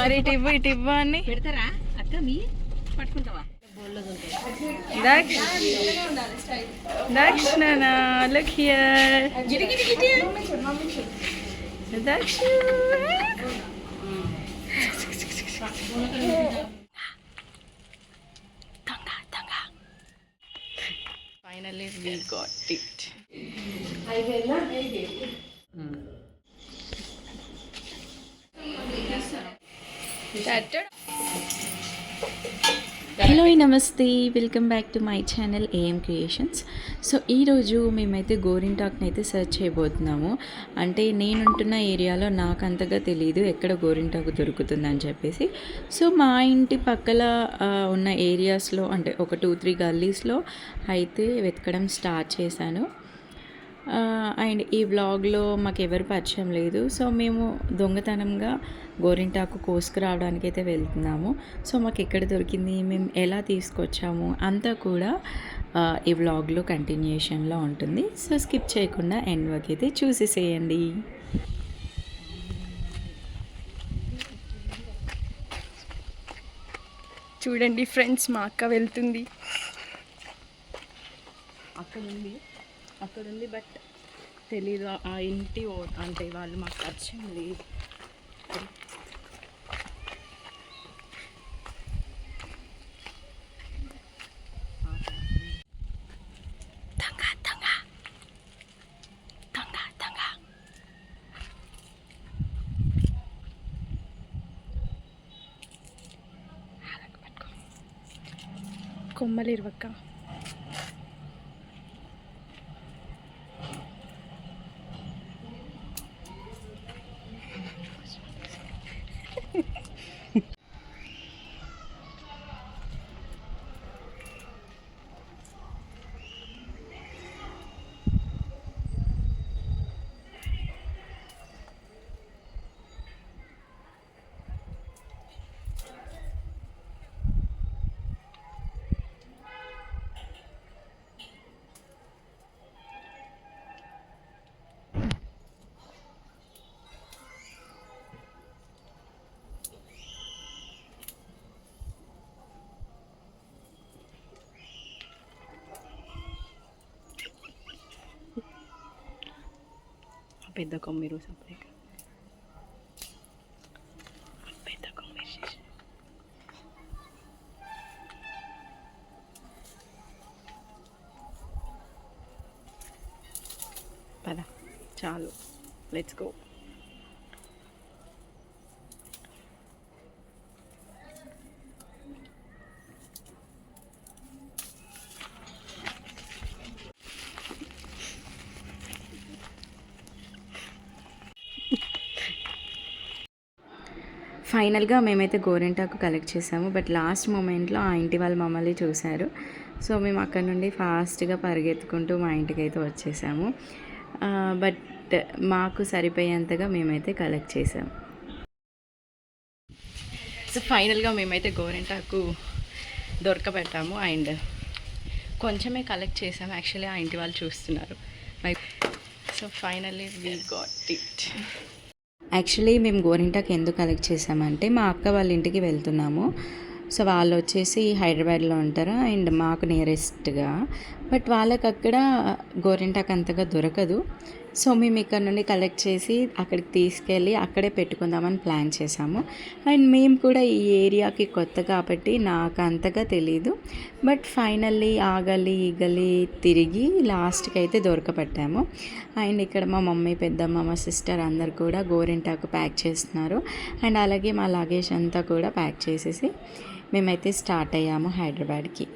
మరి ఇటు ఇవ్వు ఇటు ఇవ్వు అని. పెడతారా? అక్క మీ? పట్టుకుంటావా? దక్ష. దక్ష నానా look here finally we got. It hello నమస్తే. Welcome back to my channel AM creations so ఈరోజు మేమైతే గోరింటాక్ని అయితే సెర్చ్ చేయబోతున్నాము. అంటే నేనుంటున్న ఏరియాలో నాకు అంతగా తెలియదు ఎక్కడ గోరింటాకు దొరుకుతుందని చెప్పేసి. సో మా ఇంటి పక్కల ఉన్న ఏరియాస్లో అంటే ఒక టూ త్రీ గల్లీస్లో అయితే వెతకడం స్టార్ట్ చేశాను. అండ్ ఈ వ్లాగ్లో మాకు ఎవరు పరిచయం లేదు. సో మేము దొంగతనంగా గోరింటాకు కోసుకురావడానికి అయితే వెళ్తున్నాము. సో మాకు ఎక్కడ దొరికింది మేము ఎలా తీసుకొచ్చాము అంతా కూడా ఈ వ్లాగ్లో కంటిన్యూషన్లో ఉంటుంది. సో స్కిప్ చేయకుండా ఎండ్ వరకు అయితే చూసేసేయండి. చూడండి ఫ్రెండ్స్ మా అక్క వెళ్తుంది. అక్కడ ఉంది. అక్కడ ఉంది బట్ తెలీదు. ఆ- ఇంటి అంటే వాళ్ళు మాకు పరిచయం లేదు. కొమ్మలు ఇరువక్క పెద్ద కొమ్మిరు సపరేట్ పెద్ద కొమ్మిరు. పద చాలు. లెట్స్ గో ఫైనల్గా మేమైతే గోరింటాకు కలెక్ట్ చేసాము. బట్ లాస్ట్ మూమెంట్లో ఆ ఇంటి వాళ్ళు మమ్మల్ని చూశారు. సో మేము అక్కడ నుండి ఫాస్ట్గా పరిగెత్తుకుంటూ మా ఇంటికి అయితే వచ్చేసాము. Uh, బట్ మాకు సరిపోయేంతగా మేమైతే కలెక్ట్ చేసాము సో ఫైనల్గా మేమైతే గోరింటాకు దొరకబెట్టాము. అండ్ కొంచెమే కలెక్ట్ చేసాము. యాక్చువల్లీ ఆ ఇంటి వాళ్ళు చూస్తున్నారు. So finally we got it actually మేము గోరింటాకు ఎందుకు కలెక్ట్ చేసామంటే మా అక్క వాళ్ళ ఇంటికి వెళ్తున్నాము. సో వాళ్ళు వచ్చేసి హైదరాబాద్లో ఉంటారు. అండ్ మాకు నియరెస్ట్గా బట్ వాళ్ళకి అక్కడ గోరింటాకు అంతగా దొరకదు. సో మేము ఇక్కడ నుండి కలెక్ట్ చేసి అక్కడికి తీసుకెళ్ళి అక్కడే పెట్టుకుందామని ప్లాన్ చేసాము. అండ్ మేము కూడా ఈ ఏరియాకి కొత్త కాబట్టి నాకు అంతగా తెలీదు. బట్ ఫైనల్లీ ఆగలి ఈగలి తిరిగి లాస్ట్కి అయితే దొరకపట్టాము. అండ్ ఇక్కడ మా మమ్మీ పెద్దమ్మ మా సిస్టర్ అందరు కూడా గోరింటాకు ప్యాక్ చేస్తున్నారు. అండ్ అలాగే మా లగేజ్ అంతా కూడా ప్యాక్ చేసేసి మేమైతే స్టార్ట్ అయ్యాము హైదరాబాద్కి.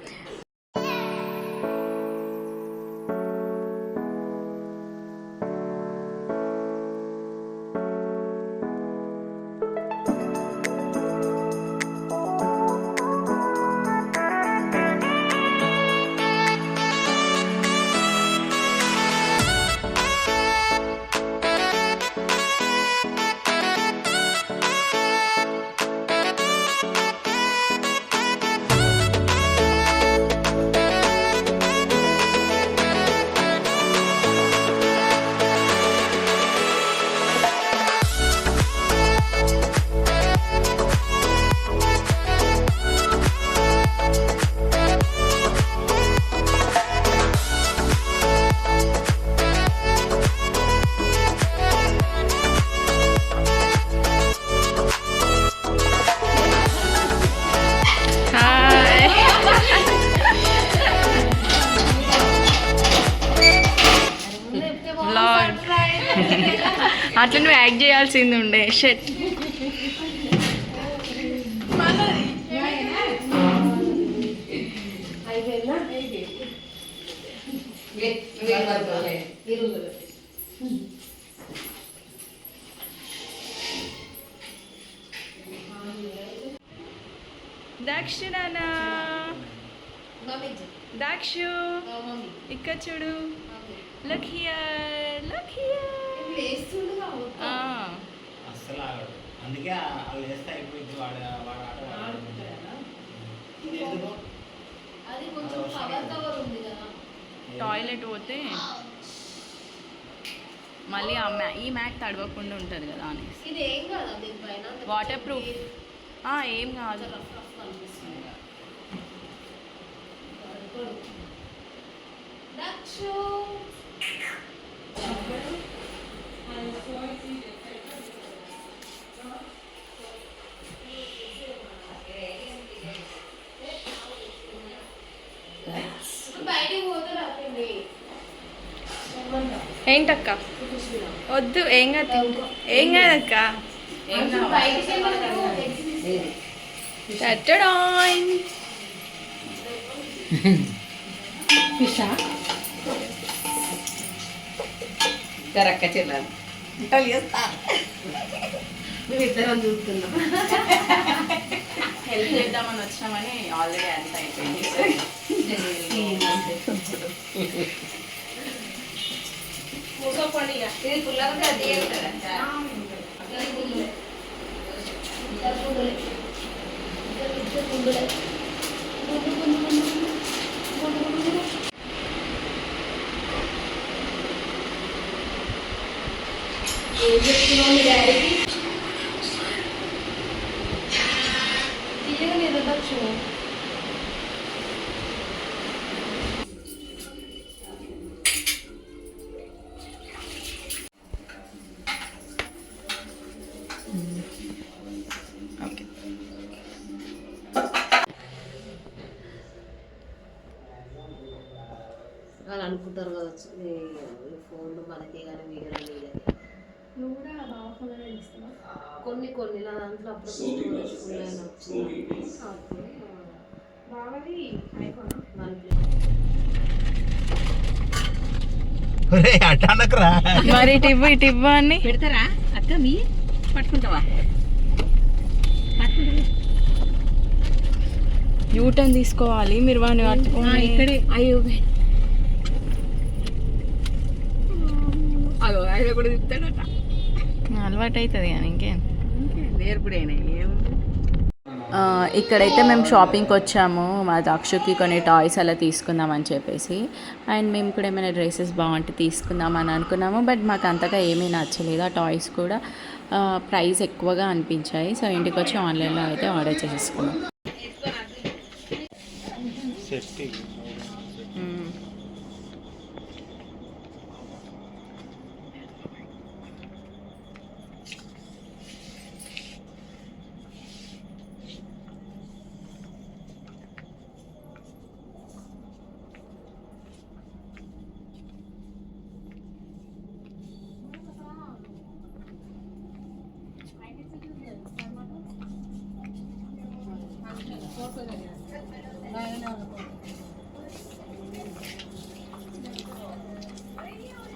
అట్లా నువ్వు యాక్ట్ చేయాల్సింది ఉండే. షెట్ దక్షిణ దాక్షు ఇక్కడ చూడు. లుక్ హియర్ అస్సలు ఆగడు. అందుకే వాళ్ళు వేస్తే అయిపోయింది వాడు వాడు ఆట వాడు. ఇది ఎందుకు? అది కొంచెం కవర్ కవర్ ఉంది కదా. టాయిలెట్ పోతే మళ్ళీ ఆ మ్యా ఈ మ్యాక్ తడవకుండా ఉంటుంది కదా అనేసి. ఇది ఏం కాదా దీనిపైన వాటర్ ప్రూఫ్ ఏం కాదు. దక్షు. ఏంటక్క? వద్దు ఏం కాదు ఏం కాదక్క. జరక్క చెల్లాలి ఇంటలు చేస్తా మేమిద్దరం చూస్తున్నాం హెల్ప్ చేద్దామని వచ్చామని ఆల్రెడీ అంత అయిపోయింది మూసపోండి ఇక. ఇది పుల్లగా అది అనుకుంటారు కావచ్చు ఈ ఫోన్లు మనకి కానీ వీడియోలు నువ్వు కూడా బాగా కొన్ని కొన్ని. నా దాంట్లో అప్పుడు ఐఫోన్. వన్ మరి అని? పెడతారా? అక్క మీ? పట్టుకుంటావా? పట్టుకుంటా యూటర్న్ తీసుకోవాలి మీరు వాడిని పట్టుకోండి. ఇక్కడే. అయ్యో ఆయన కూడా తిప్పుతాడట అలవాటు అవుతుంది కానీ ఇంకేం. నేర్పుడైనా ఏముంది ఆ, ఇక్కడైతే మేము షాపింగ్కి వచ్చాము మా దక్షుకి కొన్ని టాయ్స్ అలా తీసుకుందాం అని చెప్పేసి. అండ్ మేము కూడా ఏమైనా డ్రెస్సెస్ బాగుంటే తీసుకుందాం అని అనుకున్నాము బట్ మాకు అంతగా ఏమీ నచ్చలేదు. ఆ టాయ్స్ కూడా ప్రైస్ ఎక్కువగా అనిపించాయి. సో ఇంటికి వచ్చి ఆన్లైన్లో అయితే ఆర్డర్ చేసేసుకున్నాం.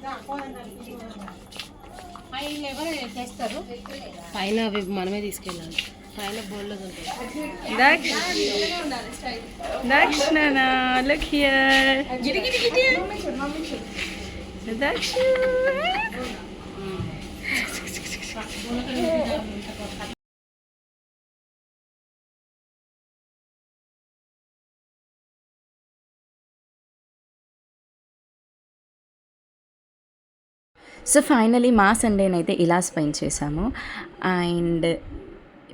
మ్మ్. పైన అవి మనమే తీసుకెళ్ళాలి. పైన బోల్డ్ ఉంటాయి దక్ష్ దక్ష్ నానా look here Daksh so finally మా సండేనైతే ఇలా స్పెండ్ చేసాము అండ్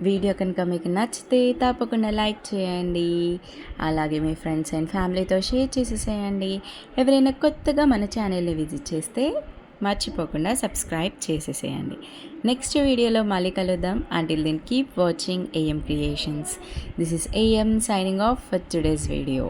వీడియో కనుక మీకు నచ్చితే తప్పకుండా లైక్ చేయండి. అలాగే మీ ఫ్రెండ్స్ అండ్ ఫ్యామిలీతో షేర్ చేసేసేయండి. ఎవరైనా కొత్తగా మన ఛానల్ని విజిట్ చేస్తే మర్చిపోకుండా సబ్స్క్రైబ్ చేసేసేయండి. నెక్స్ట్ వీడియోలో మళ్ళీ కలుద్దాం. Until then keep watching AM creations this is AM signing off for today's video